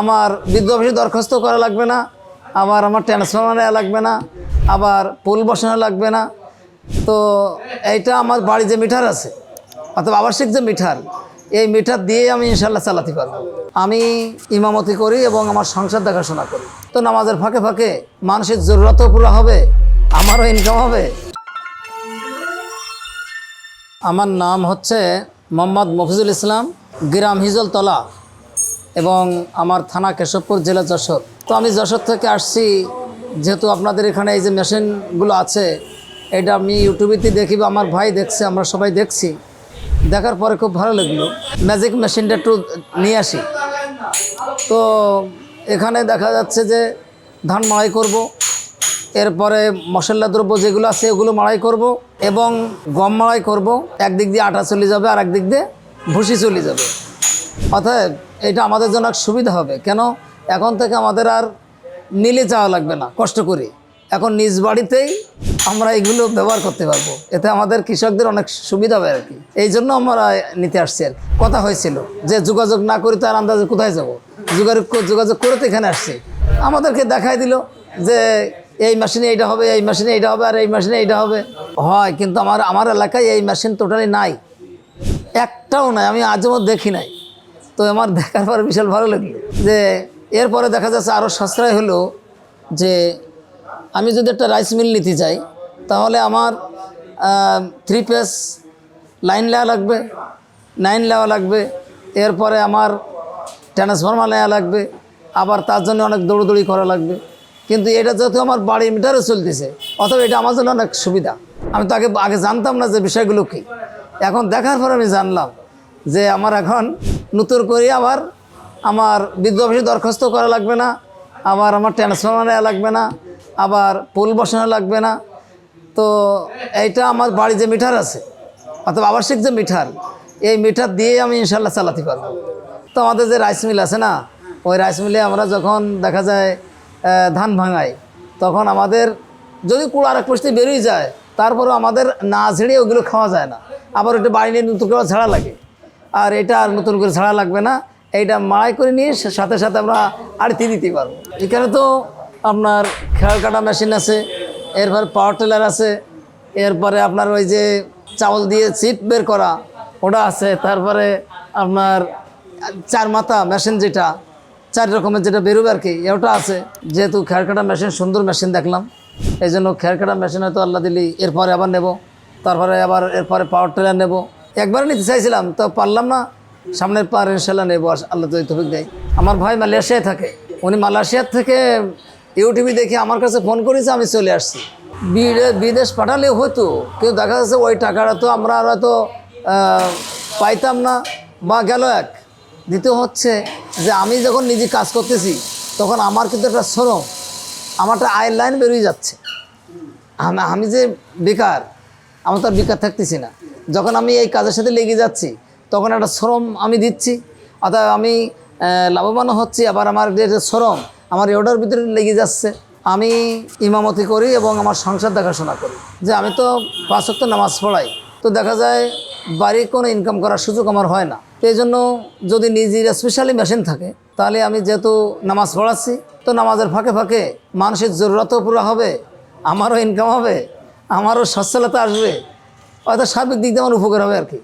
আমার বিদ্যুৎ অফিসে দরখাস্ত করা লাগবে না, আবার আমার ট্রান্সফর্মার নেওয়া লাগবে না, আবার পুল বসানো লাগবে না। তো এইটা আমার বাড়ি যে মিটার আছে, অথবা আবাসিক যে মিটার, এই মিটার দিয়ে আমি ইনশাল্লাহ চালাতে পারব। আমি ইমামতি করি এবং আমার সংসার দেখাশোনা করি। তো নামাজের ফাঁকে ফাঁকে মানুষের জরুরতও পুরো হবে, আমারও ইনকাম হবে। আমার নাম হচ্ছে মোহাম্মদ মফিজুল ইসলাম, গ্রাম হিজলতলা। এবং আমার থানা কেশবপুর, জেলা যশোর। তো আমি যশোর থেকে আসছি, যেহেতু আপনাদের এখানে এই যে মেশিনগুলো আছে, এটা আমি ইউটিউবেতে দেখি বা আমার ভাই দেখছে, আমরা সবাই দেখছি। দেখার পরে খুব ভালো লাগল। ম্যাজিক মেশিনটা একটু নিয়ে আসি। তো এখানে দেখা যাচ্ছে যে ধান মাড়াই করব, এরপরে মশলা দ্রব্য যেগুলো আছে ওগুলো মাড়াই করব এবং গম মাড়াই করব। একদিক দিয়ে আটা চলে যাবে আর একদিক দিয়ে ভুসি চলে যাবে। অতএব এটা আমাদের জন্য এক সুবিধা হবে। কেন? এখন থেকে আমাদের আর মিলে যাওয়া লাগবে না, কষ্ট করে। এখন নিজ বাড়িতেই আমরা এগুলো ব্যবহার করতে পারব। এতে আমাদের কৃষকদের অনেক সুবিধা হবে আর কি। এই জন্য আমরা নিতে আসছি আর কথা হয়েছিল যে যোগাযোগ না করি তার আন্দাজে কোথায় যাব? যোগাযোগ যোগাযোগ করে তো এখানে আসছি। আমাদেরকে দেখাই দিল যে এই মেশিনে এইটা হবে, এই মেশিনে এইটা হবে, আর এই মেশিনে এইটা হবে। হয়, কিন্তু আমার আমার এলাকায় এই মেশিন টোটালি নাই। একটাও নাই, আমি আজও দেখি নাই তো আমার দেখার পরে বিশাল ভালো লাগল। যে এরপরে দেখা যাচ্ছে আরও সাশ্রয় হলো যে আমি যদি একটা রাইস মিল নিতে চাই তাহলে আমার থ্রি পেস লাইন নেওয়া লাগবে নাইন নেওয়া লাগবে, এরপরে আমার ট্রান্সফর্মার নেওয়া লাগবে, আবার তার জন্য অনেক দৌড়দৌড়ি করা লাগবে। কিন্তু এটা যেহেতু আমার বাড়ির মিটারে চলতেছে অথবা এটা আমার জন্য অনেক সুবিধা। আমি তো আগে আগে জানতাম না যে বিষয়গুলো কী। এখন দেখার পর আমি জানলাম যে আমার এখন নতুন করে আবার আমার বিদ্যুৎ অফিসে দরখাস্ত করা লাগবে না, আবার আমার ট্রান্সফর্মার নেওয়া লাগবে না, আবার পোল বসানো লাগবে না। তো এইটা আমার বাড়ি যে মিটার আছে, অথবা আবাসিক যে মিটার, এই মিটার দিয়ে আমি ইনশাল্লাহ চালাতে পারব। তো আমাদের যে রাইস মিল আছে না, ওই রাইস মিলে আমরা যখন দেখা যায় ধান ভাঙাই, তখন আমাদের যদি কুড়ো আরেক পরিস্থিতি বেরিয়ে যায়, তারপরেও আমাদের না ঝেড়ে ওগুলো খাওয়া যায় না। আবার ওটা বাড়ি নিয়ে নতুন করে ঝাড়া লাগে। আর এটা আর নতুন করে ছাড়া লাগবে না। এইটা মাড়াই করে নিয়ে সাথে সাথে আমরা আড়তি দিতে পারব। এখানে তো আপনার খেয়াল কাটা মেশিন আছে, এরপর পাওয়ার টেলার আছে, এরপরে আপনার ওই যে চাউল দিয়ে চিপ বের করা, ওটা আছে, তারপরে আপনার চার মাথা মেশিন যেটা, চার রকমের যেটা বেরোবে আর কি, ওটা আছে। যেহেতু খেয়ার কাটা মেশিন, সুন্দর মেশিন দেখলাম এই জন্য খেয়ার কাটা মেশিন হয়তো আল্লাহ দিলি, এরপরে আবার নেব, তারপরে আবার এরপরে পাওয়ার টেলার নেব একবারে নিতে চাইছিলাম, তো পারলাম না। সামনের পার ইনশাল্লাহ নেব আল্লাহ তো তফিক দেয়। আমার ভাই মালয়েশিয়ায় থাকে। উনি মালয়েশিয়ার থেকে ইউটিউবে দেখে আমার কাছে ফোন করেছে, আমি চলে আসছি। বিদে- বিদেশ পাঠালে হতো, কিন্তু দেখা যাচ্ছে ওই টাকাটা তো আমরা আর হয়তো পাইতাম না বা গেল এক। দ্বিতীয় হচ্ছে যে আমি যখন নিজে কাজ করতেছি, তখন আমার কিন্তু একটা শ্রম আমারটা আয়ের লাইন বেরিয়ে যাচ্ছে। আমি যে বেকার আমি তো আর বেকার থাকতেছি না। যখন আমি এই কাজের সাথে লেগে যাচ্ছি, তখন একটা শ্রম আমি দিচ্ছি। অর্থাৎ আমি লাভবানও হচ্ছি, আবার আমার যে শ্রম, আমার ওটার ভিতরে লেগে যাচ্ছে। আমি ইমামতি করি এবং আমার সংসার দেখাশোনা করি। যে আমি তো পাঁচ ওয়াক্ত নামাজ পড়াই, তো দেখা যায় বাড়ি কোনো ইনকাম করার সুযোগ আমার হয় না। তো এই জন্য যদি নিজের স্পেশালি মেশিন থাকে, তাহলে আমি যেহেতু নামাজ পড়াচ্ছি, তো নামাজের ফাঁকে ফাঁকে মানুষের জরুরতও পুরো হবে, আমারও ইনকাম হবে, আমারও সচ্ছলতা আসবে। হয়তো সার্বিক দিক দিয়ে আমার উপকার হবে আর কি।